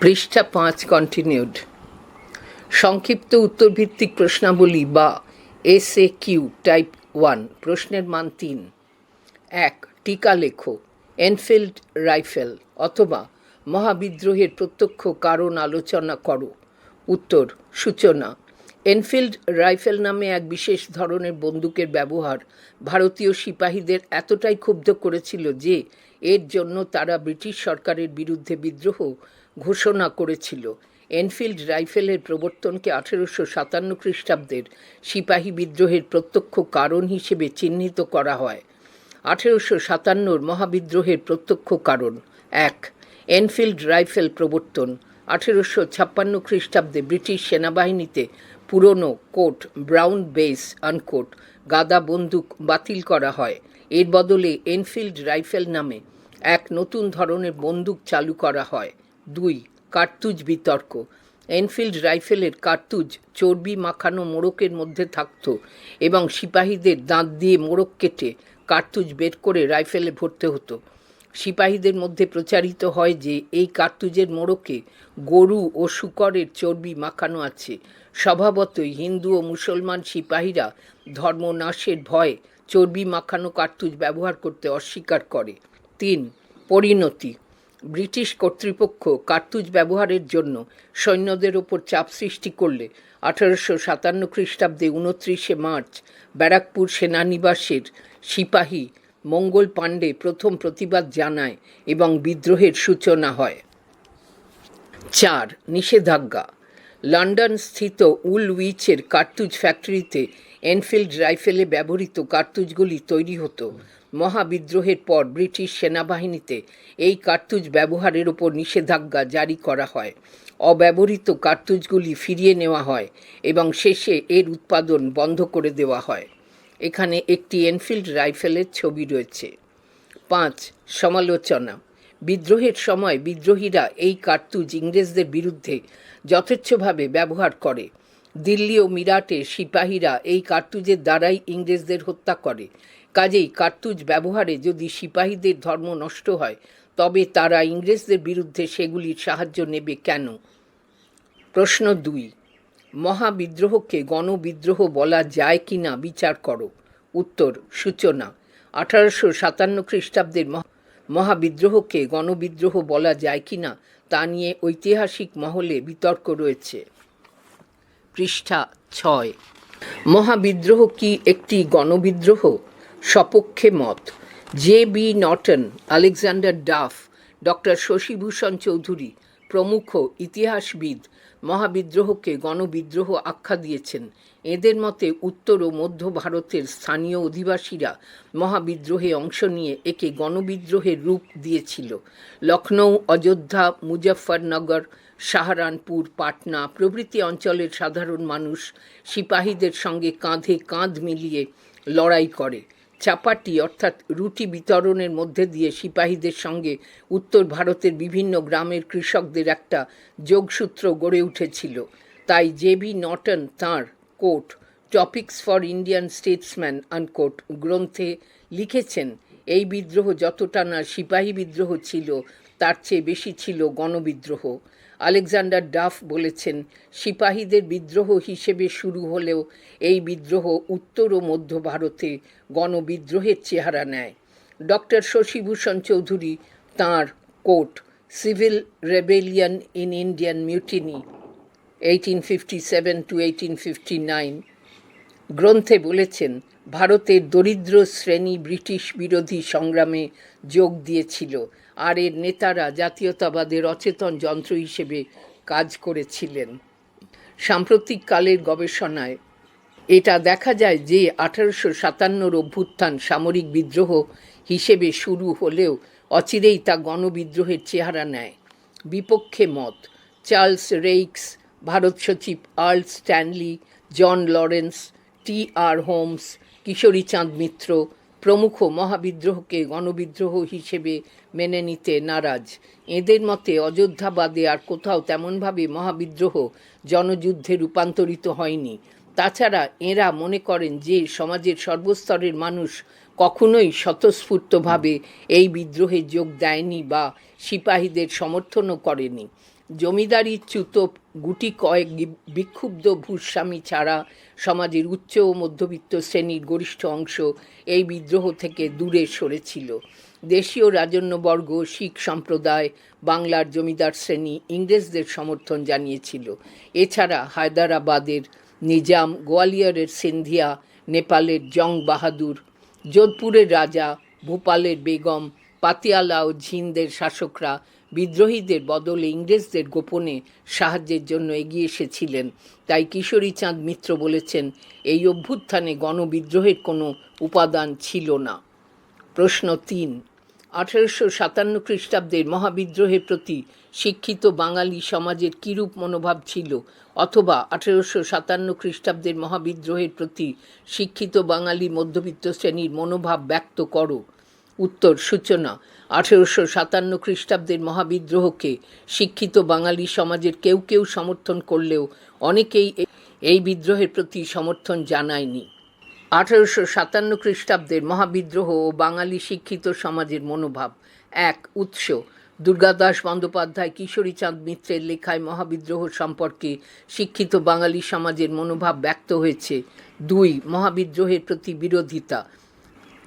পৃষ্ঠা পাঁচ কন্টিনিউড সংক্ষিপ্ত উত্তরভিত্তিক প্রশ্নাবলী বা S A Q type one প্রশ্নের মান তিন। এক, টিকা লেখো এনফিল্ড রাইফেল অথবা মহাবিদ্রোহের প্রত্যক্ষ কারণ আলোচনা করো। উত্তর, সূচনা। এনফিল্ড রাইফেল নামে এক বিশেষ ধরনের বন্দুকের ব্যবহার ভারতীয় সিপাহীদের এতটাই ক্ষুব্ধ করেছিল যে এর জন্য তারা ব্রিটিশ সরকারের বিরুদ্ধে বিদ্রোহ ঘোষণা করেছিল। এনফিল্ড রাইফেলের প্রবর্তনকে আঠেরোশো সাতান্ন খ্রিস্টাব্দের সিপাহী বিদ্রোহের প্রত্যক্ষ কারণ হিসেবে চিহ্নিত করা হয়। আঠেরোশো সাতান্নর মহাবিদ্রোহের প্রত্যক্ষ কারণ এক, এনফিল্ড রাইফেল প্রবর্তন। আঠেরোশো ছাপ্পান্ন খ্রিস্টাব্দে ব্রিটিশ সেনাবাহিনীতে পুরনো কোট, ব্রাউন বেস, আনকোট, গাদা বন্দুক বাতিল করা হয়। এর বদলে এনফিল্ড রাইফেল নামে এক নতুন ধরনের বন্দুক চালু করা হয়। দুই, কার্তুজ বিতর্ক। এনফিল্ড রাইফেলের কার্তুজ চর্বি মাখানো মোড়কের মধ্যে থাকত এবং সিপাহীদের দাঁত দিয়ে মোড়ক কেটে কার্তুজ বের করে রাইফেলে ভরতে হতো। সিপাহীদের মধ্যে প্রচারিত হয় যে এই কার্তুজের মোড়কে গরু ও শুকরের চর্বি মাখানো আছে। স্বভাবতই হিন্দু ও মুসলমান সিপাহীরা ধর্মনাশের ভয়ে চর্বি মাখানো কার্তুজ ব্যবহার করতে অস্বীকার করে। তিন, পরিণতি। ব্রিটিশ কর্তৃপক্ষ কার্তুজ ব্যবহারের জন্য সৈন্যদের ওপর চাপ সৃষ্টি করলে আঠারোশো সাতান্ন খ্রিস্টাব্দে উনত্রিশে মার্চ ব্যারাকপুর সেনানিবাসের সিপাহী মঙ্গল পাণ্ডে প্রথম প্রতিবাদ জানায় এবং বিদ্রোহের সূচনা হয়। চার, নিষেধাজ্ঞা। লন্ডন স্থিত উলউইচের কার্তুজ ফ্যাক্টরিতে এনফিল্ড রাইফেলে ব্যবহৃত কার্তুজগুলি তৈরি হতো। মহাবিদ্রোহের পর ব্রিটিশ সেনাবাহিনীতে এই কার্তুজ ব্যবহারের উপর নিষেধাজ্ঞা জারি করা হয়। অব্যবহৃত কার্তুজগুলি ফিরিয়ে নেওয়া হয় এবং শেষে এর উৎপাদন বন্ধ করে দেওয়া হয়। এখানে একটি এনফিল্ড রাইফেলের ছবি রয়েছে। পাঁচ, সমালোচনা। বিদ্রোহের সময় বিদ্রোহীরা এই কার্তুজ ইংরেজদের বিরুদ্ধে যথেচ্ছভাবে ব্যবহার করে। দিল্লি ও মিরাটে সিপাহীরা এই কার্তুজের দ্বারাই ইংরেজদের হত্যা করে। কাজেই কার্তুজ ব্যবহারে যদি সিপাহীদের ধর্ম নষ্ট হয়, তবে তারা ইংরেজদের বিরুদ্ধে সেগুলির সাহায্য নেবে কেন? প্রশ্ন দুই। মহাবিদ্রোহকে গণবিদ্রোহ বলা যায় কি না বিচার করো? উত্তর, সূচনা। আঠারোশো সাতান্ন খ্রিস্টাব্দের মহাবিদ্রোহকে গণবিদ্রোহ বলা যায় কি না তা নিয়ে ঐতিহাসিক মহলে বিতর্ক রয়েছে। পৃষ্ঠা ছয়। মহাবিদ্রোহ কি একটি গণবিদ্রোহ? সপক্ষে মত। J B Norton Alexander Duff, doctor Sashibhushan Chaudhuri, প্রমুখ ইতিহাসবিদ, মহাবিদ্রোহকে গণবিদ্রোহ আখ্যা দিয়েছেন। এদের মতে উত্তর ও মধ্য ভারতের স্থানীয় অধিবাসীরা মহাবিদ্রোহে অংশ নিয়ে একে গণবিদ্রোহের রূপ দিয়েছিল। লখনৌ অযোধ্যা, মুজফ্ফরনগর, সাহারানপুর, পাটনা প্রভৃতি অঞ্চলের সাধারণ মানুষ সিপাহীদের সঙ্গে কাঁধে কাঁধ মিলিয়ে লড়াই করে। চাপাটি, অর্থাৎ রুটি বিতরণের মধ্যে দিয়ে সিপাহীদের সঙ্গে উত্তর ভারতের বিভিন্ন গ্রামের কৃষকদের একটা যোগসূত্র গড়ে উঠেছিল। তাই জে বি নটন তাঁর quote, topics for Indian statesman unquote গ্রন্থে লিখেছেন, এই বিদ্রোহ যতটা না সিপাহী বিদ্রোহ ছিল, তার চেয়ে বেশি ছিল গণবিদ্রোহ। আলেকজান্ডার ডাফ বলেছেন, সিপাহীদের বিদ্রোহ হিসেবে শুরু হলেও এই বিদ্রোহ উত্তর ও মধ্য ভারতে গণবিদ্রোহের চেহারা নেয়। ডক্টর শশীভূষণ চৌধুরী তাঁর quote civil rebellion in Indian mutiny eighteen fifty seven to eighteen fifty nine গ্রন্থে বলেছেন, ভারতের দরিদ্র শ্রেণি ব্রিটিশ বিরোধী সংগ্রামে যোগ দিয়েছিল। আর এর নেতারা জাতীয়তাবাদের অচেতন যন্ত্র হিসেবে কাজ করেছিলেন। সাম্প্রতিক কালের গবেষণায় এটা দেখা যায় যে আঠারোশো সাতান্নর অভ্যুত্থান সামরিক বিদ্রোহ হিসেবে শুরু হলেও অচিরেই তা গণবিদ্রোহের চেহারা নেয়। বিপক্ষে মত, চার্লস রেইক্স, ভারত সচিব Earl Stanley, John Lawrence, T R Holmes, Kishori Chand Mitra প্রমুখ মহাবিদ্রোহকে গণবিদ্রোহ হিসেবে মেনে নিতে নারাজ। এদের মতে, অযোধ্যাবাদে আর কোথাও তেমনভাবে মহাবিদ্রোহ জনযুদ্ধে রূপান্তরিত হয়নি। তাছাড়া এরা মনে করেন যে, সমাজের সর্বস্তরের মানুষ কখনোই স্বতঃস্ফূর্তভাবে এই বিদ্রোহে যোগ দেয়নি বা সিপাহীদের সমর্থনও করেনি। জমিদারিচ্যুত গুটি কয়েক বিক্ষুব্ধ ভূস্বামী ছাড়া সমাজের উচ্চ ও মধ্যবিত্ত শ্রেণির গরিষ্ঠ অংশ এই বিদ্রোহ থেকে দূরে সরেছিল। দেশীয় রাজন্যবর্গ, শিখ সম্প্রদায়, বাংলার জমিদার শ্রেণি ইংরেজদের সমর্থন জানিয়েছিল। এছাড়া হায়দ্রাবাদের নিজাম, গোয়ালিয়রের সিন্ধিয়া, নেপালের জং বাহাদুর, যোধপুরের রাজা, ভোপালের বেগম, পাতিয়ালা ও ঝিনদের শাসকরা বিদ্রোহীদের বদলে ইংরেজদের গোপনে সাহায্যের জন্য এগিয়ে এসেছিলেন। তাই কিশোরী চাঁদ মিত্র বলেছেন, এই অভ্যুত্থানে গণবিদ্রোহের কোনো উপাদান ছিল না। প্রশ্ন তিন, আঠেরোশো সাতান্ন খ্রিস্টাব্দের মহাবিদ্রোহের প্রতি শিক্ষিত বাঙালি সমাজের কিরূপ মনোভাব ছিল? অথবা আঠেরোশো সাতান্ন খ্রিস্টাব্দের মহাবিদ্রোহের প্রতি শিক্ষিত বাঙালি মধ্যবিত্ত শ্রেণির মনোভাব ব্যক্ত করো। উত্তর সূচনা। আঠেরোশো সাতান্ন খ্রিস্টাব্দের মহাবিদ্রোহকে শিক্ষিত বাঙালি সমাজের কেউ কেউ সমর্থন করলেও অনেকেই এই বিদ্রোহের প্রতি সমর্থন জানায়নি। আঠারোশো সাতান্ন খ্রিস্টাব্দের মহাবিদ্রোহ ও বাঙালি শিক্ষিত সমাজের মনোভাব এক উৎস। দুর্গাদাস বন্দ্যোপাধ্যায় কিশোরী চাঁদ মিত্রের লেখায় মহাবিদ্রোহ সম্পর্কে শিক্ষিত বাঙালি সমাজের মনোভাব ব্যক্ত হয়েছে। দুই, মহাবিদ্রোহের প্রতি বিরোধিতা।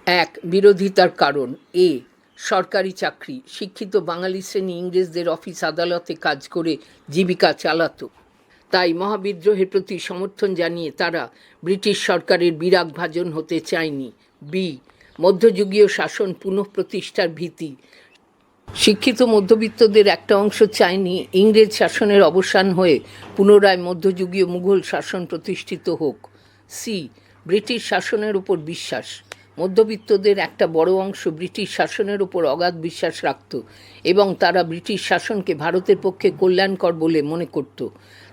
এক, বিরোধিতার কারণ। এ, সরকারি চাকরি। শিক্ষিত বাঙালি শ্রেণি ইংরেজদের অফিস আদালতে কাজ করে জীবিকা চালাতো। তাই মহাবিদ্রোহের প্রতি সমর্থন জানিয়ে তারা ব্রিটিশ সরকারের বিরাগ ভাজন হতে চায়নি। বি, মধ্যযুগীয় শাসন পুনঃপ্রতিষ্ঠার ভীতি। শিক্ষিত মধ্যবিত্তদের একটা অংশ চায়নি ইংরেজ শাসনের অবসান হয়ে পুনরায় মধ্যযুগীয় মুঘল শাসন প্রতিষ্ঠিত হোক। সি, ব্রিটিশ শাসনের উপর বিশ্বাস। মধ্যবিত্তদের একটা বড় অংশ ব্রিটিশ শাসনের উপর অগাধ বিশ্বাস রাখত এবং তারা ব্রিটিশ শাসনকে ভারতের পক্ষে কল্যাণকর বলে মনে করত।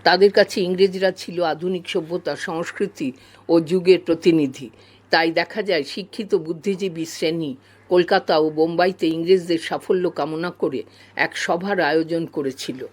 তাদের কাছে ইংরেজরা ছিল আধুনিক সভ্যতা, সংস্কৃতি ও যুগের প্রতিনিধি। তাই দেখা যায় শিক্ষিত বুদ্ধিজীবী শ্রেণি কলকাতা ও বোম্বাইতে ইংরেজদের সাফল্য কামনা করে এক সভার আয়োজন করেছিল।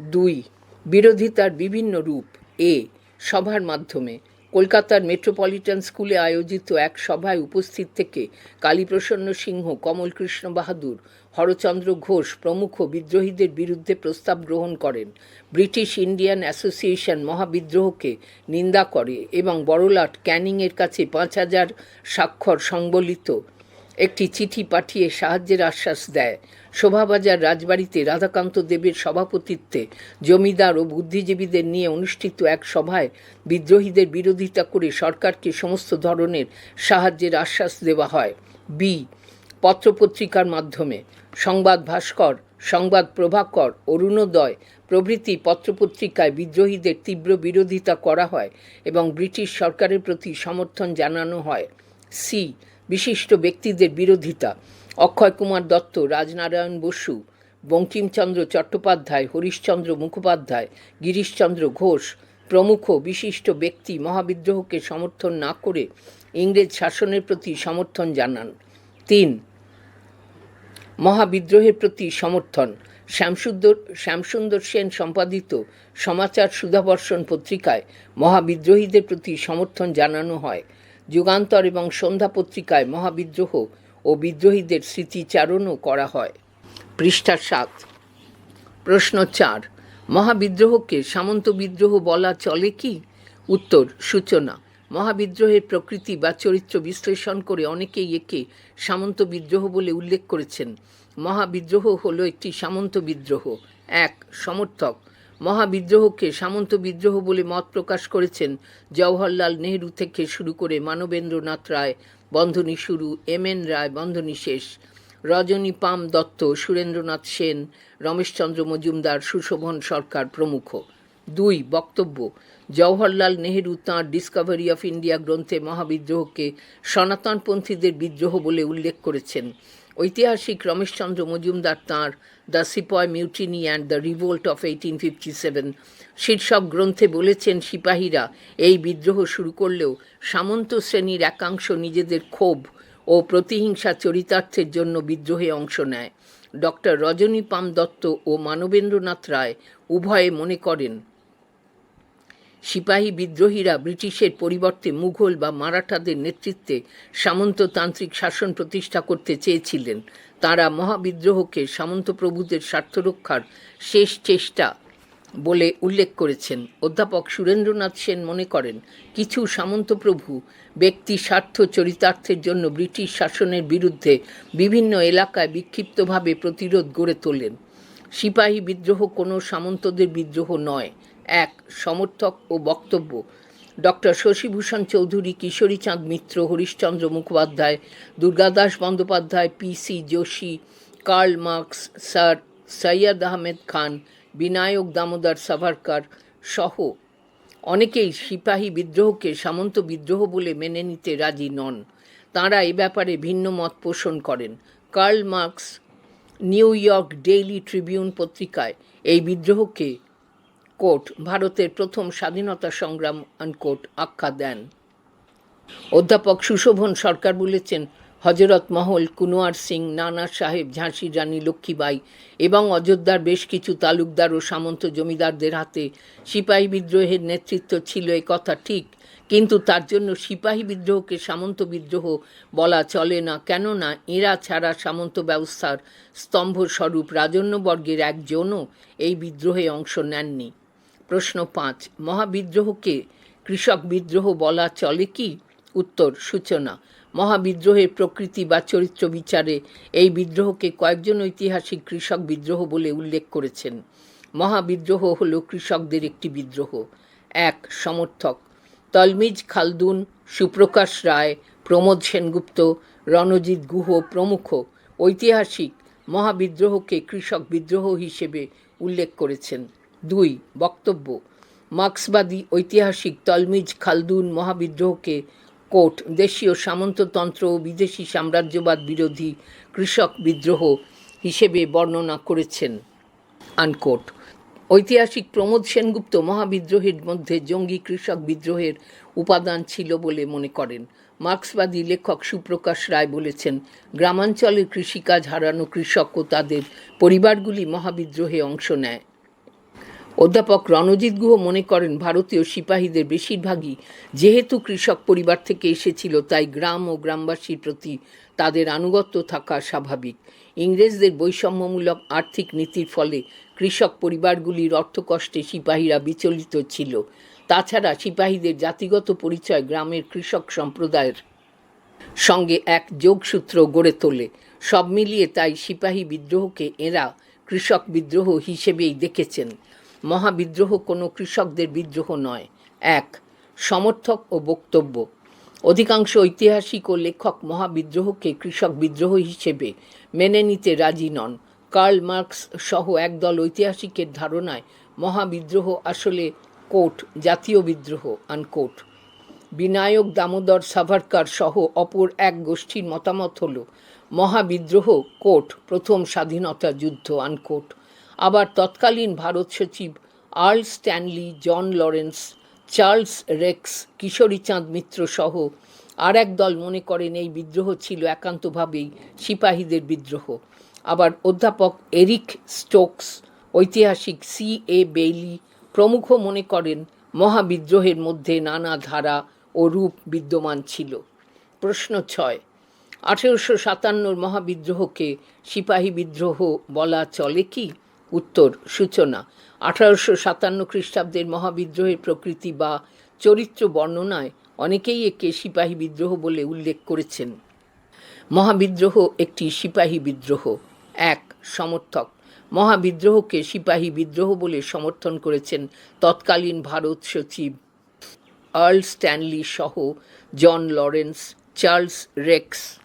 দুই, বিরোধিতার বিভিন্ন রূপ। এ, সভার মাধ্যমে কলকাতার মেট্রোপলিটন স্কুলে আয়োজিত এক সভায় উপস্থিত থেকে কালীপ্রসন্ন সিংহ, কমলকৃষ্ণ বাহাদুর, হরচন্দ্র ঘোষ প্রমুখ বিদ্রোহীদের বিরুদ্ধে প্রস্তাব গ্রহণ করেন। ব্রিটিশ ইন্ডিয়ান অ্যাসোসিয়েশন মহাবিদ্রোহকে নিন্দা করে এবং বড়লাট ক্যানিংয়ের কাছে পাঁচ হাজার স্বাক্ষর সংবলিত একটি চিঠি পাঠিয়ে সাহায্যের আশ্বাস দেয়। শোভাবাজার রাজবাড়িতে রাধাকান্ত দেবের সভাপতিত্বে জমিদার ও বুদ্ধিজীবীদের নিয়ে অনুষ্ঠিত এক সভায় বিদ্রোহীদের বিরোধিতা করে সরকারকে সমস্ত ধরনের সাহায্যের আশ্বাস দেওয়া হয়। বি পত্রপত্রিকার মাধ্যমে। সংবাদ ভাস্কর, সংবাদ প্রভাকর, অরুণোদয় প্রভৃতি পত্রপত্রিকায় বিদ্রোহীদের তীব্র বিরোধিতা করা হয় এবং ব্রিটিশ সরকারের প্রতি সমর্থন জানানো হয়। সি বিশিষ্ট ব্যক্তিদের বিরোধিতা। অক্ষয় কুমার দত্ত, রাজনারায়ণ বসু, বঙ্কিমচন্দ্র চট্টোপাধ্যায়, হরিশ্চন্দ্র মুখোপাধ্যায়, গিরিশচন্দ্র ঘোষ প্রমুখ বিশিষ্ট ব্যক্তি মহাবিদ্রোহকে সমর্থন না করে ইংরেজ শাসনের প্রতি সমর্থন জানান। তিন, মহাবিদ্রোহের প্রতি সমর্থন। শ্যামসুন্দর শ্যামসুন্দর সেন সম্পাদিত সমাচার সুধাবর্ষণ পত্রিকায় মহাবিদ্রোহীদের প্রতি সমর্থন জানানো হয়। যুগান্তর এবং সন্ধ্যা পত্রিকায় মহাবিদ্রোহ ও বিদ্রোহীদের স্মৃতিচারণও করা হয়। পৃষ্ঠা সাত। প্রশ্ন চার। মহাবিদ্রোহকে সামন্ত বিদ্রোহ বলা চলে কি? উত্তর, সূচনা। মহাবিদ্রোহের প্রকৃতি বা চরিত্র বিশ্লেষণ করে অনেকেই একে সামন্ত বিদ্রোহ বলে উল্লেখ করেছেন। মহাবিদ্রোহ হল একটি সামন্ত বিদ্রোহ। এক, সমর্থক। মহাবিদ্রোহকে সামন্ত বিদ্রোহ বলে মত প্রকাশ করেছেন জওহরলাল নেহরু থেকে শুরু করে মানবেন্দ্রনাথ রায় বন্ধনী শুরু, এম এন রায়, বন্ধনী শেষ। রজনী পাম দত্ত, সুরেন্দ্রনাথ সেন, রমেশচন্দ্র মজুমদার, সুশোভন সরকার প্রমুখ। দুই, বক্তব্য। জওহরলাল নেহেরু তাঁর ডিসকভারি অফ ইন্ডিয়া গ্রন্থে মহাবিদ্রোহকে সনাতনপন্থীদের বিদ্রোহ বলে উল্লেখ করেছেন। ঐতিহাসিক রমেশচন্দ্র মজুমদার তাঁর the sepoy mutiny and the revolt of eighteen fifty seven. শীর্ষক গ্রন্থে বলেছেন, সিপাহীরা এই বিদ্রোহ শুরু করলেও সামন্ত শ্রেণির একাংশ নিজেদের ক্ষোভ ও প্রতিহিংসা চরিতার্থের জন্য বিদ্রোহে অংশ নেয়। ডক্টর রজনী পাম দত্ত ও মানবেন্দ্রনাথ রায় উভয়ে মনে করেন সিপাহী বিদ্রোহীরা ব্রিটিশের পরিবর্তে মুঘল বা মারাঠাদের নেতৃত্বে সামন্ততান্ত্রিক শাসন প্রতিষ্ঠা করতে চেয়েছিলেন। তারা মহাবিদ্রোহকে সামন্তপ্রভুদের স্বার্থ রক্ষার শেষ চেষ্টা বলে উল্লেখ করেছেন। অধ্যাপক সুরেন্দ্রনাথ সেন মনে করেন, কিছু সামন্তপ্রভু ব্যক্তি স্বার্থ চরিতার্থের জন্য ব্রিটিশ শাসনের বিরুদ্ধে বিভিন্ন এলাকায় বিক্ষিপ্তভাবে প্রতিরোধ গড়ে তোলেন। সিপাহী বিদ্রোহ কোনো সামন্তদের বিদ্রোহ নয়। এক সমর্থক ও বক্তব্য। Doctor Shashibhushan Chowdhury Kishorichand Mitra, Harishchandra Mukhopadhyay Durgadas Bandyopadhyay P C Joshi, Karl Marx, sir Syed Ahmed Khan, Vinayak Damodar Savarkar সহ অনেকেই সিপাহী বিদ্রোহকে সামন্ত বিদ্রোহ বলে মেনে নিতে রাজি নন। তাঁরা এ ব্যাপারে ভিন্ন মত পোষণ করেন। Karl Marx New York Daily Tribune পত্রিকায় এই বিদ্রোহকে কোর্ট, ভারতের প্রথম স্বাধীনতা সংগ্রাম আনকোট আখ্যা দেন। অধ্যাপক সুশোভন সরকার বলেছেন হজরত মহল কুনওয়ার সিং, নানা সাহেব, ঝাঁসি, রানী লক্ষ্মীবাই এবং অযোধ্যার বেশ কিছু তালুকদার ও সামন্ত জমিদারদের হাতে সিপাহী বিদ্রোহের নেতৃত্ব ছিল এ কথা ঠিক, কিন্তু তার জন্য সিপাহী বিদ্রোহকে সামন্ত বিদ্রোহ বলা চলে না। কেননা, এরা ছাড়া সামন্ত ব্যবস্থার স্তম্ভস্বরূপ রাজন্যবর্গের একজনও এই বিদ্রোহে অংশ নেননি। প্রশ্ন পাঁচ, মহাবিদ্রোহকে কৃষক বিদ্রোহ বলা চলে কি? উত্তর, সূচনা। মহাবিদ্রোহের প্রকৃতি বা চরিত্র বিচারে এই বিদ্রোহকে কয়েকজন ঐতিহাসিক কৃষক বিদ্রোহ বলে উল্লেখ করেছেন। মহাবিদ্রোহ হল কৃষকদের একটি বিদ্রোহ। এক, সমর্থক। তলমিজ খালদুন, সুপ্রকাশ রায়, প্রমোদ সেনগুপ্ত, রণজিৎ গুহ প্রমুখ ঐতিহাসিক মহাবিদ্রোহকে কৃষক বিদ্রোহ হিসেবে উল্লেখ করেছেন। দুই, বক্তব্য। মার্ক্সবাদী ঐতিহাসিক তলমিজ খালদুন মহাবিদ্রোহকে কোট দেশীয় সামন্ততন্ত্র ও বিদেশি সাম্রাজ্যবাদ বিরোধী কৃষক বিদ্রোহ হিসেবে বর্ণনা করেছেন। আনকোট। ঐতিহাসিক প্রমোদ সেনগুপ্ত মহাবিদ্রোহের মধ্যে জঙ্গি কৃষক বিদ্রোহের উপাদান ছিল বলে মনে করেন। মার্ক্সবাদী লেখক সুপ্রকাশ রায় বলেছেন, গ্রামাঞ্চলের কৃষিকাজ হারানো কৃষক ও তাদের পরিবারগুলি মহাবিদ্রোহে অংশ নেয়। অধ্যাপক রণজিৎ গুহ মনে করেন, ভারতীয় সিপাহীদের বেশিরভাগই যেহেতু কৃষক পরিবার থেকে এসেছিল, তাই গ্রাম ও গ্রামবাসীর প্রতি তাদের আনুগত্য থাকা স্বাভাবিক। ইংরেজদের বৈষম্যমূলক আর্থিক নীতির ফলে কৃষক পরিবারগুলির অর্থকষ্টে সিপাহীরা বিচলিত ছিল। তাছাড়া সিপাহীদের জাতিগত পরিচয় গ্রামের কৃষক সম্প্রদায়ের সঙ্গে এক যোগসূত্র গড়ে তোলে। সব মিলিয়ে তাই সিপাহী বিদ্রোহকে এরা কৃষক বিদ্রোহ হিসেবেই দেখেছেন। মহাবিদ্রোহ কোনো কৃষকদের বিদ্রোহ নয়। এক, সমর্থক ও বক্তব্য। অধিকাংশ ঐতিহাসিক ও লেখক মহাবিদ্রোহকে কৃষক বিদ্রোহ হিসেবে মেনে নিতে রাজি নন। কার্ল মার্কস সহ একদল ঐতিহাসিকের ধারণায় মহাবিদ্রোহ আসলে কোট, জাতীয় বিদ্রোহ আনকোট বিনায়ক দামোদর সাভারকার সহ অপর এক গোষ্ঠীর মতামত হল, মহাবিদ্রোহ কোট, প্রথম স্বাধীনতা যুদ্ধ আনকোট আবার তৎকালীন ভারত সচিব Earl Stanley, John Lawrence, Charles Rex, Kishorichand Mitra সহ আর এক দল মনে করেন এই বিদ্রোহ ছিল একান্তভাবেই সিপাহীদের বিদ্রোহ। আবার অধ্যাপক এরিক স্টোকস, ঐতিহাসিক সি এ বেইলি প্রমুখ মনে করেন মহাবিদ্রোহের মধ্যে নানা ধারা ও রূপ বিদ্যমান ছিল। প্রশ্ন ছয়, আঠেরোশো সাতান্নর মহাবিদ্রোহকে সিপাহী বিদ্রোহ বলা চলে কি? উত্তর, সূচনা। আঠারোশো সাতান্ন খ্রিস্টাব্দের মহাবিদ্রোহের প্রকৃতি বা চরিত্র বর্ণনায় অনেকেই একে সিপাহী বিদ্রোহ বলে উল্লেখ করেছেন। মহাবিদ্রোহ একটি সিপাহী বিদ্রোহ। এক, সমর্থক। মহাবিদ্রোহকে সিপাহী বিদ্রোহ বলে সমর্থন করেছেন তৎকালীন ভারত সচিব আর্ল স্ট্যানলি সহ জন লরেন্স, চার্লস রেক্স।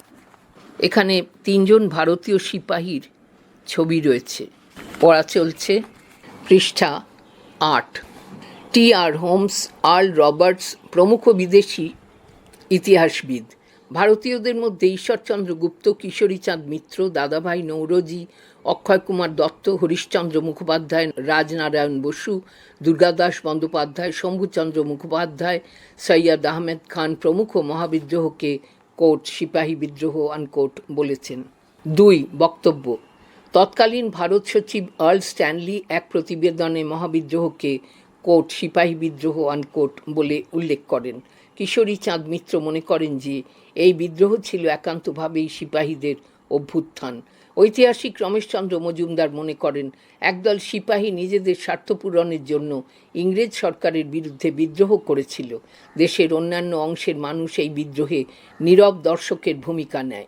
এখানে তিনজন ভারতীয় সিপাহীর ছবি রয়েছে। পড়া চলছে। পৃষ্ঠা আট। T R Holmes Earl Roberts প্রমুখ বিদেশি ইতিহাসবিদ। ভারতীয়দের মধ্যে ঈশ্বরচন্দ্র গুপ্ত কিশোরীচাঁদ মিত্র, দাদাভাই নৌরজি, অক্ষয় কুমার দত্ত, হরিশ্চন্দ্র মুখোপাধ্যায়, রাজনারায়ণ বসু, দুর্গাদাস বন্দ্যোপাধ্যায়, শম্ভুচন্দ্র মুখোপাধ্যায়, সৈয়দ আহমেদ খান প্রমুখ মহাবিদ্রোহকে কোর্ট সিপাহী বিদ্রোহ আনকোট বলেছেন। দুই, বক্তব্য। তৎকালীন ভারত সচিব আর্ল স্ট্যানলি এক প্রতিবেদনে মহাবিদ্রোহকে কোর্ট সিপাহী বিদ্রোহ আনকোট বলে উল্লেখ করেন। কিশোরী চাঁদ মিত্র মনে করেন যে, এই বিদ্রোহ ছিল একান্তভাবেই সিপাহীদের অভ্যুত্থান। ঐতিহাসিক রমেশচন্দ্র মজুমদার মনে করেন, একদল সিপাহী নিজেদের স্বার্থ পূরণের জন্য ইংরেজ সরকারের বিরুদ্ধে বিদ্রোহ করেছিল। দেশের অন্যান্য অংশের মানুষ এই বিদ্রোহে নীরব দর্শকের ভূমিকা নেয়।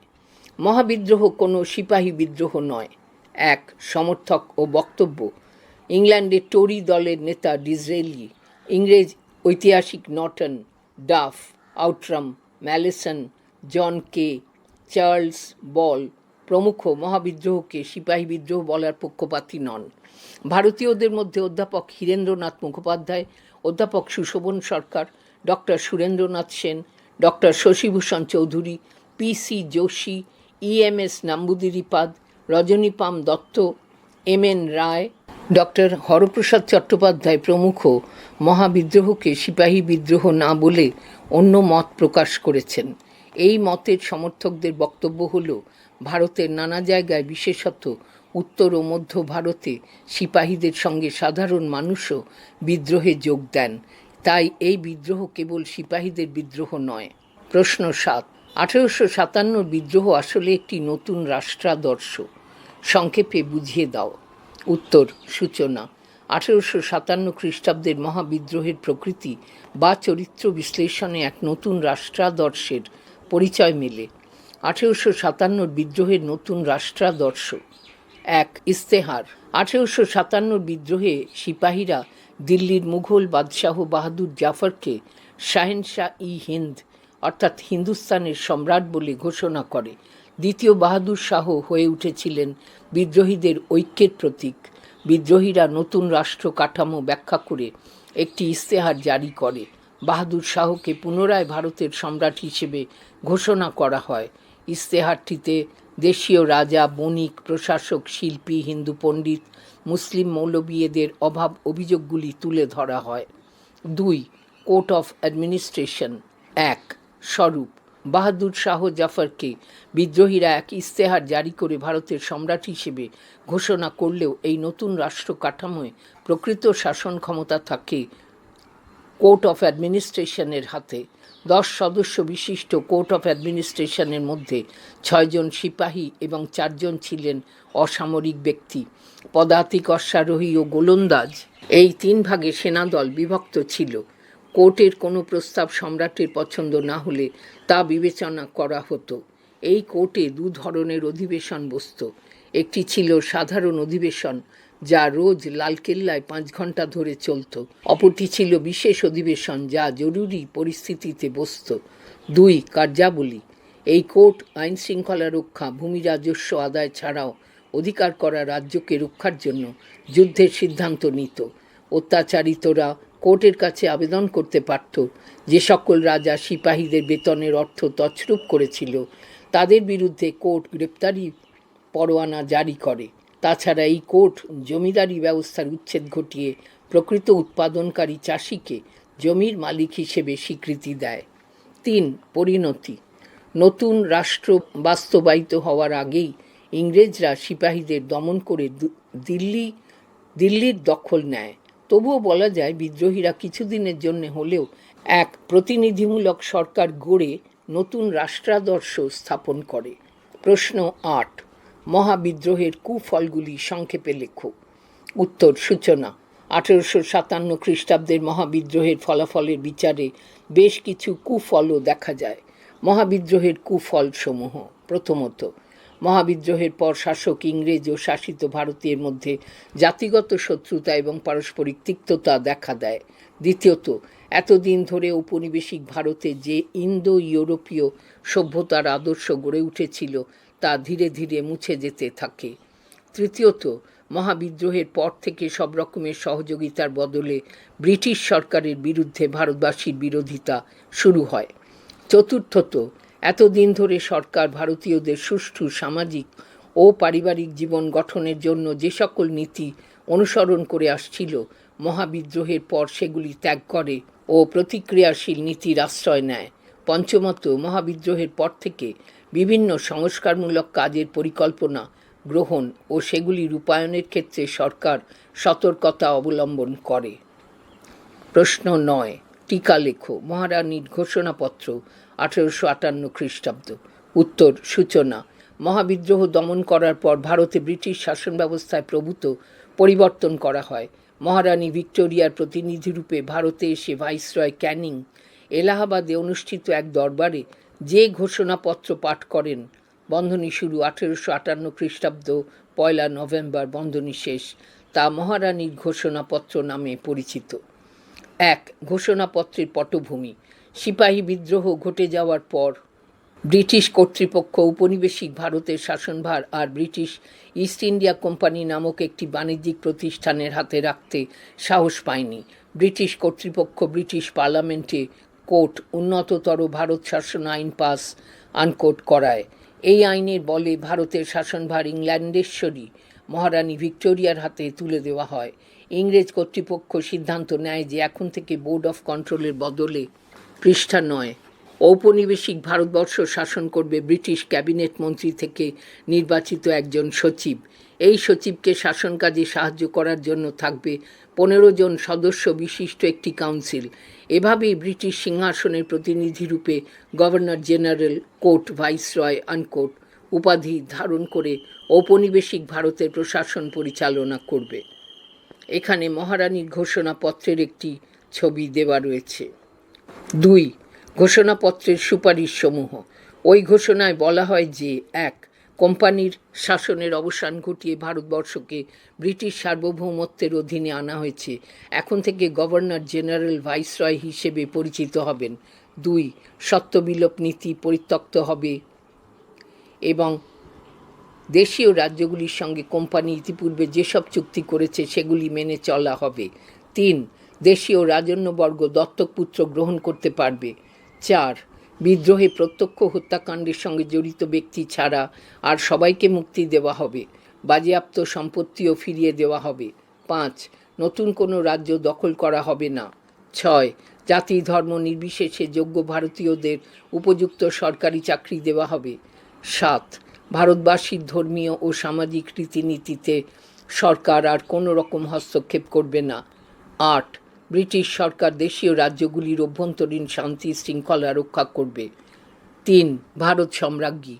মহাবিদ্রোহ কোনো সিপাহী বিদ্রোহ নয়। এক সমর্থক ও বক্তব্য। ইংল্যান্ডের টোরি দলের নেতা ডিজরেলি ইংরেজ ঐতিহাসিক Norton Duff, Outram Malleson, John Kaye Charles Ball প্রমুখ মহাবিদ্রোহকে সিপাহী বিদ্রোহ বলার পক্ষপাতী নন। ভারতীয়দের মধ্যে অধ্যাপক হীরেন্দ্রনাথ মুখোপাধ্যায়, অধ্যাপক Sushobhan Sarkar, doctor Surendranath Sen, doctor Shashibhushan Chowdhury, P C Joshi EMS Namboodiripad Rajani Palme Dutt, M N Roy, doctor Haraprasad Chattopadhyay প্রমুখ, মহাবিদ্রোহকে সিপাহী বিদ্রোহ না বলে অন্য মত প্রকাশ করেছেন। এই মতের সমর্থকদের বক্তব্য হল, ভারতের নানা জায়গায় বিশেষত উত্তর ও মধ্য ভারতে সিপাহীদের সঙ্গে সাধারণ মানুষও বিদ্রোহে যোগ দেন। তাই এই বিদ্রোহ কেবল সিপাহীদের বিদ্রোহ নয়। প্রশ্ন সাত, আঠেরোশো সাতান্নর বিদ্রোহ আসলে একটি নতুন রাষ্ট্রাদর্শ। সংক্ষেপে বুঝিয়ে দাও। উত্তর, সূচনা। আঠেরোশো সাতান্ন খ্রিস্টাব্দের মহাবিদ্রোহের প্রকৃতি বা চরিত্র বিশ্লেষণে এক নতুন রাষ্ট্রাদর্শের পরিচয় মেলে। আঠেরোশো সাতান্নর বিদ্রোহের নতুন রাষ্ট্রাদর্শ। এক ইস্তেহার আঠেরোশো সাতান্নর বিদ্রোহে সিপাহীরা দিল্লির মুঘল বাদশাহ বাহাদুর জাফরকে শাহেনশাহ ই হিন্দ, অর্থাৎ হিন্দুস্তানের সম্রাট বলে ঘোষণা করে। দ্বিতীয় বাহাদুর শাহ হয়ে উঠেছিলেন বিদ্রোহীদের ঐক্যের প্রতীক। বিদ্রোহীরা নতুন রাষ্ট্র কাঠামো ব্যাখ্যা করে একটি ইস্তেহার জারি করে। বাহাদুর শাহকে পুনরায় ভারতের সম্রাট হিসেবে ঘোষণা করা হয়। ইস্তেহারটিতে দেশীয় রাজা, বণিক, প্রশাসক, শিল্পী, হিন্দু পণ্ডিত, মুসলিম মৌলবীয়েদের অভাব অভিযোগগুলি তুলে ধরা হয়। দুই, কোর্ট অফ অ্যাডমিনিস্ট্রেশন। এক, স্বরূপ। বাহাদুর শাহ জাফরকে বিদ্রোহীরা এক ইস্তেহার জারি করে ভারতের সম্রাট হিসেবে ঘোষণা করলেও এই নতুন রাষ্ট্র কাঠামোয় প্রকৃত শাসন ক্ষমতা থাকে কোর্ট অফ অ্যাডমিনিস্ট্রেশনের হাতে। দশ সদস্য বিশিষ্ট কোর্ট অফ অ্যাডমিনিস্ট্রেশনের মধ্যে ছয়জন সিপাহী এবং চারজন ছিলেন অসামরিক ব্যক্তি। পদাতিক অশ্বারোহী ও গোলন্দাজ। এই তিন ভাগে সেনাদল বিভক্ত ছিল। কোর্টের কোনো প্রস্তাব সম্রাটের পছন্দ না হলে তা বিবেচনা করা হতো। এই কোর্টে দু ধরনের অধিবেশন বসত। একটি ছিল সাধারণ অধিবেশন, যা রোজ লালকেল্লায় পাঁচ ঘণ্টা ধরে চলত। অপরটি ছিল বিশেষ অধিবেশন, যা জরুরি পরিস্থিতিতে বসত। দুই, কার্যাবলী। এই কোর্ট আইন শৃঙ্খলা রক্ষা, ভূমি রাজস্ব আদায় ছাড়াও অধিকার করা রাজ্যকে রক্ষার জন্য যুদ্ধের সিদ্ধান্ত নিত। অত্যাচারিতরা কোর্টের কাছে আবেদন করতে পারত। যে সকল রাজা সিপাহীদের বেতনের অর্থ তছরূপ করেছিল, তাদের বিরুদ্ধে কোর্ট গ্রেপ্তারি পরোয়ানা জারি করে। তাছাড়া এই কোর্ট জমিদারি ব্যবস্থার উচ্ছেদ ঘটিয়ে প্রকৃত উৎপাদনকারী চাষিকে জমির মালিক হিসেবে স্বীকৃতি দেয়। তিন, পরিণতি। নতুন রাষ্ট্র বাস্তবায়িত হওয়ার আগেই ইংরেজরা সিপাহীদের দমন করে দিল্লি, দিল্লির দখল নেয়। তবুও বলা যায় বিদ্রোহীরা কিছুদিনের জন্য হলেও এক প্রতিনিধিমূলক সরকার গড়ে নতুন রাষ্ট্রাদর্শ স্থাপন করে। প্রশ্ন আট, মহাবিদ্রোহের কুফলগুলি সংক্ষেপে লেখো। উত্তর, সূচনা, আঠেরোশো সাতান্ন খ্রিস্টাব্দের মহাবিদ্রোহের ফলাফলের বিচারে বেশ কিছু কুফলও দেখা যায়। মহাবিদ্রোহের কুফল সমূহ প্রথমত মহাবিদ্রোহের পর শাসক ইংরেজ ও শাসিত ভারতের মধ্যে জাতিগত শত্রুতা এবং পারস্পরিক তিক্ততা দেখা দেয়। দ্বিতীয়ত, এতদিন ধরে ঔপনিবেশিক ভারতে যে ইন্দো ইউরোপীয় সভ্যতার আদর্শ গড়ে উঠেছিল, তা ধীরে ধীরে মুছে যেতে থাকে। তৃতীয়ত, মহাবিদ্রোহের পর থেকে সব রকমের সহযোগিতার বদলে ব্রিটিশ সরকারের বিরুদ্ধে ভারতবাসীর বিরোধিতা শুরু হয়। চতুর্থত এতদিন ধরে সরকার ভারতীয়দের সুষ্ঠু সামাজিক ও পারিবারিক জীবন গঠনের জন্য যে সকল নীতি অনুসরণ করে আসছিল, মহাবিদ্রোহের পর সেগুলি ত্যাগ করে ও প্রতিক্রিয়াশীল নীতির আশ্রয় নেয়। পঞ্চমত, মহাবিদ্রোহের পর থেকে বিভিন্ন সংস্কারমূলক কাজের পরিকল্পনা গ্রহণ ও সেগুলি রূপায়ণের ক্ষেত্রে সরকার সতর্কতা অবলম্বন করে। প্রশ্ন নয়, টিকা লেখো, মহারানীর ঘোষণাপত্র আঠেরোশো আটান্ন খ্রিস্টাব্দ। উত্তর, সূচনা। মহাবিদ্রোহ দমন করার পর ভারতে ব্রিটিশ শাসন ব্যবস্থায় প্রভূত পরিবর্তন করা হয়। মহারানী ভিক্টোরিয়ার প্রতিনিধিরূপে ভারতে এসে ভাইসরয় ক্যানিং এলাহাবাদে অনুষ্ঠিত এক দরবারে যে ঘোষণাপত্র পাঠ করেন, বন্ধনী শুরু আঠেরোশো আটান্ন খ্রিস্টাব্দ, পয়লা নভেম্বর, বন্ধনী শেষ, তা মহারানীর ঘোষণাপত্র নামে পরিচিত। এক, ঘোষণাপত্রের পটভূমি। সিপাহী বিদ্রোহ ঘটে যাওয়ার পর, ব্রিটিশ কর্তৃপক্ষ উপনিবেশিক ভারতের শাসনভার আর ব্রিটিশ ইস্ট ইন্ডিয়া কোম্পানি নামক একটি বাণিজ্যিক প্রতিষ্ঠানের হাতে রাখতে সাহস পায়নি। ব্রিটিশ কর্তৃপক্ষ ব্রিটিশ পার্লামেন্টে, কোর্ট, উন্নততর ভারত শাসন আইন পাস, আনকোট করায়। এই আইনের বলে ভারতের শাসনভার ইংল্যান্ডেশ্বরী, মহারানী ভিক্টোরিয়ার হাতে তুলে দেওয়া হয়। ইংরেজ কর্তৃপক্ষ সিদ্ধান্ত নেয় যে এখন থেকে বোর্ড অফ কন্ট্রোলের বদলে পৃষ্ঠা নয়। ঔপনিবেশিক ভারতবর্ষ শাসন করবে ব্রিটিশ ক্যাবিনেট মন্ত্রী থেকে নির্বাচিত একজন সচিব। এই সচিবকে শাসন কাজে সাহায্য করার জন্য থাকবে পনেরো জন সদস্য বিশিষ্ট একটি কাউন্সিল। এভাবেই ব্রিটিশ সিংহাসনের প্রতিনিধিরূপে governor general quote viceroy unquote উপাধি ধারণ করে ঔপনিবেশিক ভারতের প্রশাসন পরিচালনা করবে। এখানে মহারানীর ঘোষণাপত্রের একটি ছবি দেওয়া রয়েছে। দুই, ঘোষণাপত্রের সুপারিশসমূহ। ওই ঘোষণায় বলা হয় যে, এক, কোম্পানির শাসনের অবসান ঘটিয়ে ভারতবর্ষকে ব্রিটিশ সার্বভৌমত্বের অধীনে আনা হয়েছে। এখন থেকে গভর্নর জেনারেল ভাইসরয় হিসেবে পরিচিত হবেন। দুই, সত্যবিলোপ নীতি পরিত্যক্ত হবে এবং দেশীয় রাজ্যগুলির সঙ্গে কোম্পানি ইতিপূর্বে যেসব চুক্তি করেছে সেগুলি মেনে চলা হবে। তিন দেশীয় রাজন্যবর্গ দত্তক পুত্র গ্রহণ করতে পারবে। চার, বিদ্রোহে প্রত্যক্ষ হত্যাকাণ্ডের সঙ্গে জড়িত ব্যক্তি ছাড়া আর সবাইকে মুক্তি দেওয়া হবে। বাজেয়াপ্ত সম্পত্তিও ফিরিয়ে দেওয়া হবে। পাঁচ, নতুন কোনো রাজ্য দখল করা হবে না। ছয়, জাতি ধর্ম নির্বিশেষে যোগ্য ভারতীয়দের উপযুক্ত সরকারি চাকরি দেওয়া হবে। সাত, ভারতবাসীর ধর্মীয় ও সামাজিক রীতিনীতিতে সরকার আর কোনো রকম হস্তক্ষেপ করবে না। আট ব্রিটিশ সরকার দেশীয় রাজ্যগুলির অভ্যন্তরীণ শান্তি শৃঙ্খলা রক্ষা করবে। তিন, ভারত সম্রাজ্ঞী।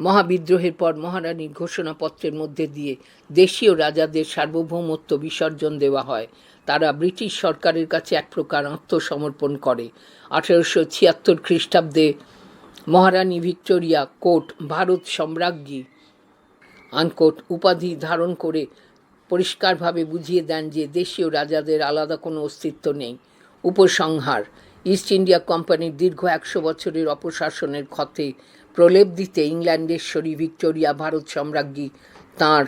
মহাবিদ্রোহের পর মহারানীর ঘোষণাপত্রের মধ্যে দিয়ে দেশীয় রাজাদের সার্বভৌমত্ব বিসর্জন দেওয়া হয়। তারা ব্রিটিশ সরকারের কাছে এক প্রকার আত্মসমর্পণ করে। আঠেরোশো ছিয়াত্তর খ্রিস্টাব্দে মহারানী ভিক্টোরিয়া কোর্ট ভারত সম্রাজ্ঞী আনকোট উপাধি ধারণ করে পরিষ্কারভাবে বুঝিয়ে দেন যে দেশীয় রাজাদের আলাদা কোনো অস্তিত্ব নেই। উপসংহার, ইস্ট ইন্ডিয়া কোম্পানির দীর্ঘ একশো বছরের অপশাসনের ক্ষতে প্রলেপ দিতে ইংল্যান্ডেশ্বরী ভিক্টোরিয়া ভারত সম্রাজ্ঞী তাঁর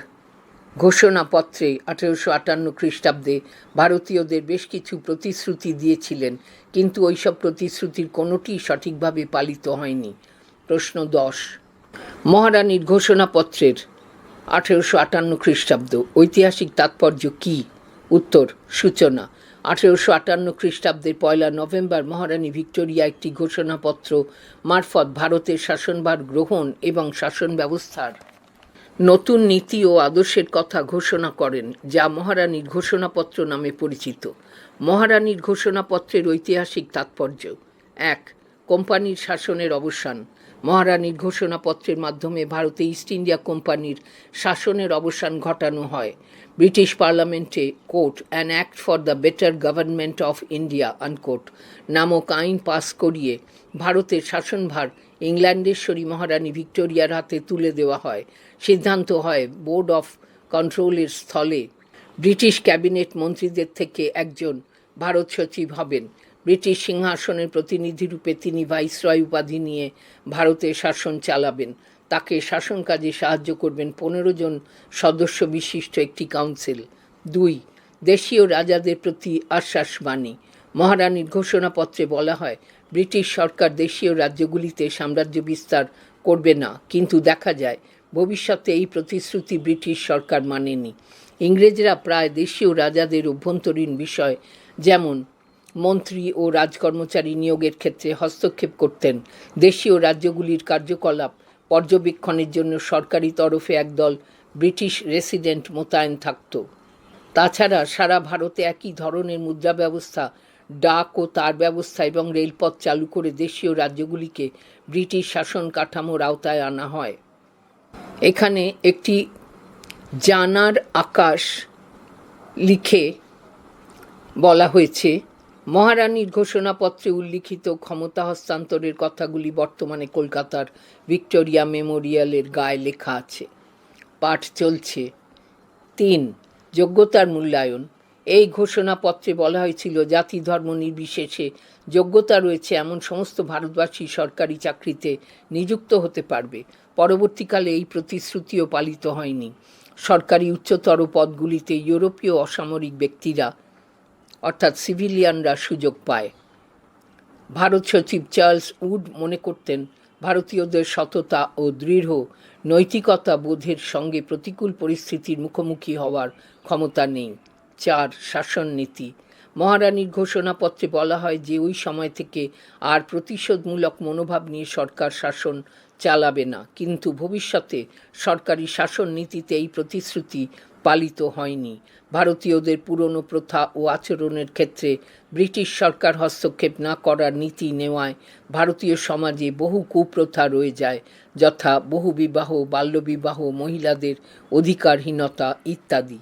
ঘোষণাপত্রে আঠেরোশো আটান্ন খ্রিস্টাব্দে ভারতীয়দের বেশ কিছু প্রতিশ্রুতি দিয়েছিলেন, কিন্তু ওইসব প্রতিশ্রুতির কোনোটিই সঠিকভাবে পালিত হয়নি। প্রশ্ন দশ। মহারানীর ঘোষণাপত্রের আঠেরোশো আটান্ন খ্রিস্টাব্দ। ঐতিহাসিক তাৎপর্য কী? উত্তর, সূচনা। আঠেরোশো আটান্ন খ্রিস্টাব্দের পয়লা নভেম্বর মহারানী ভিক্টোরিয়া একটি ঘোষণাপত্র মারফত ভারতের শাসনভার গ্রহণ এবং শাসন ব্যবস্থার নতুন নীতি ও আদর্শের কথা ঘোষণা করেন, যা মহারানীর ঘোষণাপত্র নামে পরিচিত। মহারানীর ঘোষণাপত্রের ঐতিহাসিক তাৎপর্য, এক, কোম্পানির শাসনের অবসান। মহারানীর ঘোষণাপত্রের মাধ্যমে ভারতে ইস্ট ইন্ডিয়া কোম্পানির শাসনের অবসান ঘটানো হয়। ব্রিটিশ পার্লামেন্টে quote an act for the better government of India unquote নামক আইন পাস করিয়ে ভারতের শাসনভার ইংল্যান্ডেশ্বরী মহারানী ভিক্টোরিয়ার হাতে তুলে দেওয়া হয়। সিদ্ধান্ত হয়, বোর্ড অফ কন্ট্রোলের স্থলে ব্রিটিশ ক্যাবিনেট মন্ত্রীদের থেকে একজন ভারত সচিব হবেন। ব্রিটিশ সিংহাসনের প্রতিনিধিরূপে তিনি ভাইসরয় উপাধি নিয়ে ভারতে শাসন চালাবেন। তাকে শাসন কাজে সাহায্য করবেন পনেরো জন সদস্য বিশিষ্ট একটি কাউন্সিল। দুই, দেশীয় রাজাদের প্রতি আশ্বাসবাণী। মহারানীর ঘোষণাপত্রে বলা হয়, ব্রিটিশ সরকার দেশীয় রাজ্যগুলিতে সাম্রাজ্য বিস্তার করবে না। কিন্তু দেখা যায়, ভবিষ্যতে এই প্রতিশ্রুতি ব্রিটিশ সরকার মানেনি। ইংরেজরা প্রায় দেশীয় রাজাদের অভ্যন্তরীণ বিষয় যেমন মন্ত্রী ও রাজকর্মচারী নিয়োগের ক্ষেত্রে হস্তক্ষেপ করতেন। দেশীয় রাজ্যগুলির কার্যকলাপ পর্যবেক্ষণের জন্য সরকারি তরফে একদল ব্রিটিশ রেসিডেন্ট মোতায়েন থাকত। তাছাড়া সারা ভারতে একই ধরনের মুদ্রা ব্যবস্থা, ডাক ও তার ব্যবস্থা এবং রেলপথ চালু করে দেশীয় রাজ্যগুলিকে ব্রিটিশ শাসন কাঠামোর আওতায় আনা হয়। এখানে একটি জানার আকাশ লিখে বলা হয়েছে মহারানীর ঘোষণাপত্রে উল্লিখিত ক্ষমতা হস্তান্তরের কথাগুলি বর্তমানে কলকাতার ভিক্টোরিয়া মেমোরিয়ালের গায়ে লেখা আছে। পাঠ চলছে। তিন, যোগ্যতার মূল্যায়ন। এই ঘোষণাপত্রে বলা হয়েছিল, জাতি ধর্ম নির্বিশেষে যোগ্যতা রয়েছে, এমন সমস্ত ভারতবাসী সরকারি চাকরিতে নিযুক্ত হতে পারবে। পরবর্তীকালে এই প্রতিশ্রুতিও পালিত হয়নি। সরকারি উচ্চতর পদগুলিতে ইউরোপীয় অসামরিক ব্যক্তিরা অর্থাৎ সিভিলিয়ানরা সুযোগ পায়। ভারত সচিব চার্লস উড মনে করতেন, ভারতীয়দের সততা ও দৃঢ় নৈতিকতা বোধের সঙ্গে প্রতিকূল পরিস্থিতির মুখোমুখি হওয়ার ক্ষমতা নেই। চার শাসন নীতি। মহারানীর ঘোষণাপত্রে বলা হয় যে, ওই সময় থেকে আর প্রতিশোধমূলক মনোভাব নিয়ে সরকার শাসন চালাবে না। কিন্তু ভবিষ্যতে সরকারি শাসন নীতিতে এই প্রতিশ্রুতি পালিত হয়নি। ভারতীয়দের পুরনো প্রথা ও আচরণের ক্ষেত্রে ব্রিটিশ সরকার হস্তক্ষেপ না করার নীতি নেওয়ায় ভারতীয় সমাজে বহু কুপ্রথা রয়ে যায়, যথা বহুবিবাহ, বাল্যবিবাহ, মহিলাদের অধিকারহীনতা ইত্যাদি।